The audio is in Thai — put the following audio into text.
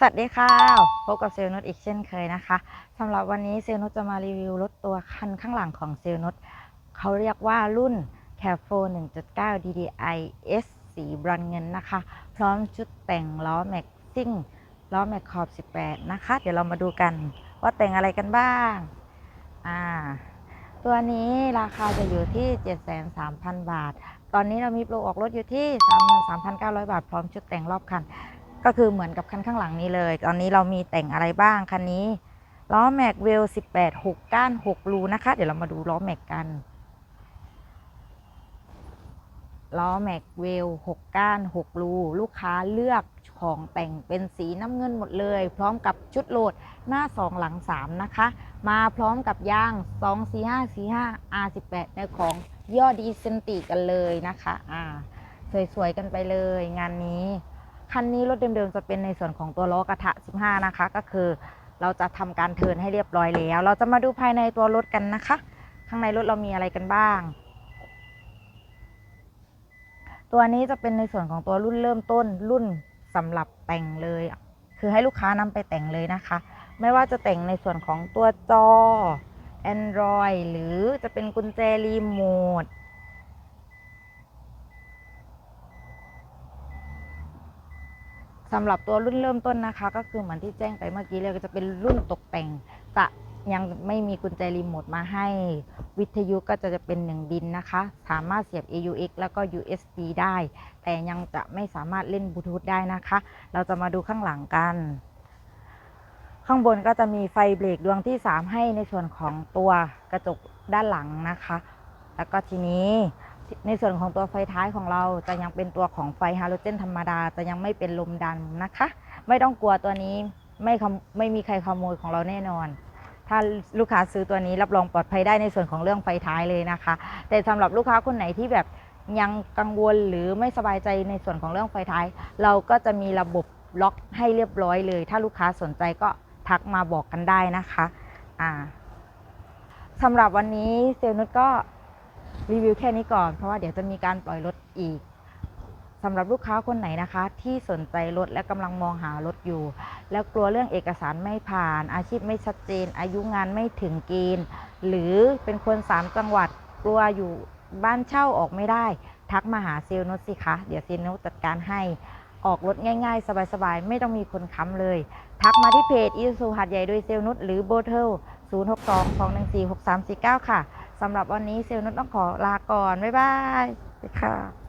สวัสดีค่ะ พบกับเซลนุชอีกเช่นเคยนะคะสำหรับวันนี้เซลนุชจะมารีวิวรถตัวคันข้างหลังของเซลนุชเขาเรียกว่ารุ่น c a f o 1.9 DDI S สีบรอนเงินนะคะ พร้อมชุดแต่งล้อแม็กซิ่งล้อแม็กขอบ 18 นะคะ เดี๋ยวเรามาดูกันว่าแต่งอะไรกันบ้าง อ่า ตัวนี้ราคาจะอยู่ที่ 73,000 บาท ตอนนี้เรามีโปรออกรถอยู่ที่ 33,900 บาท พร้อมชุดแต่งรอบคัน ก็คือเหมือนกับคันข้างหลังนี้เลย ตอนนี้เรามีแต่งอะไรบ้างคันนี้ล้อแม็กเวล18 6 ก้าน 6 รูนะคะ เดี๋ยวเรามาดูล้อแม็กกัน ล้อแม็กเวล6 ก้าน 6 รู ลูกค้าเลือกของแต่งเป็นสีน้ำเงินหมดเลย พร้อมกับชุดโหลดหน้า 2 หลัง 3 นะคะ มาพร้อมกับยาง 2 4 5 4 5 R18 ในของย่อดีเซนติกันเลยนะคะ อ่า สวยๆกันไปเลยงานนี้ คันนี้รถเดิมๆจะเป็นในส่วนของตัวล้อกระทะ 15 นะคะ ก็คือเราจะทำการเทินให้เรียบร้อยแล้ว เราจะมาดูภายในตัวรถกันนะคะ ข้างในรถเรามีอะไรกันบ้าง ตัวนี้จะเป็นในส่วนของตัวรุ่นเริ่มต้นรุ่นสำหรับแต่งเลย คือให้ลูกค้านำไปแต่งเลยนะคะ ไม่ว่าจะแต่งในส่วนของตัวจอ Android หรือจะเป็นกุญแจรีโมท สำหรับตัวรุ่นเริ่มต้นนะคะ ก็คือเหมือนที่แจ้งไปเมื่อกี้เลยก็จะเป็นรุ่นตกแต่งจะยังไม่มีกุญแจรีโมทมาให้วิทยุก็จะจะเป็นหนึ่งดินนะคะ สามารถเสียบ AUX แล้วก็ USB ได้ แต่ยังจะไม่สามารถเล่นบลูทูธได้นะคะ เราจะมาดูข้างหลังกัน ข้างบนก็จะมีไฟเบรกดวงที่ 3 ให้ในส่วนของตัวกระจกด้านหลังนะคะ แล้วก็ทีนี้ ในส่วนของตัวไฟท้ายของเราจะยังเป็นตัวของไฟฮาโลเจนธรรมดาจะยังไม่เป็นลมดันนะคะ ไม่ต้องกลัวตัวนี้ไม่ไม่มีใครขโมยของเราแน่นอน ถ้าลูกค้าซื้อตัวนี้รับรองปลอดภัยได้ในส่วนของเรื่องไฟท้ายเลยนะคะ แต่สำหรับลูกค้าคนไหนที่แบบยังกังวลหรือไม่สบายใจในส่วนของเรื่องไฟท้าย เราก็จะมีระบบล็อกให้เรียบร้อยเลย ถ้าลูกค้าสนใจก็ทักมาบอกกันได้นะคะอ่าสำหรับวันนี้เซลนุชก็ รีวิวแค่นี้ก่อนเพราะว่าเดี๋ยวจะมีการปล่อยรถอีกสำหรับลูกค้าคนไหนนะคะ ที่สนใจรถและกำลังมองหารถอยู่ แล้วกลัวเรื่องเอกสารไม่ผ่าน อาชีพไม่ชัดเจน อายุงานไม่ถึงเกณฑ์หรือเป็นคนสามจังหวัดกลัวอยู่บ้านเช่าออกไม่ได้ ทักมาหาเซลนุชสิคะ เดี๋ยวเซลนุชจัดการให้ ออกรถง่ายๆ สบายๆ ไม่ต้องมีคนค้ำเลย ทักมาที่เพจอีซูหัดใหญ่โดยเซลนุชหรือโบเทล062 214 6349 ค่ะสำหรับวันนี้เซลนุชต้องขอลาก่อน บ๊ายบายค่ะ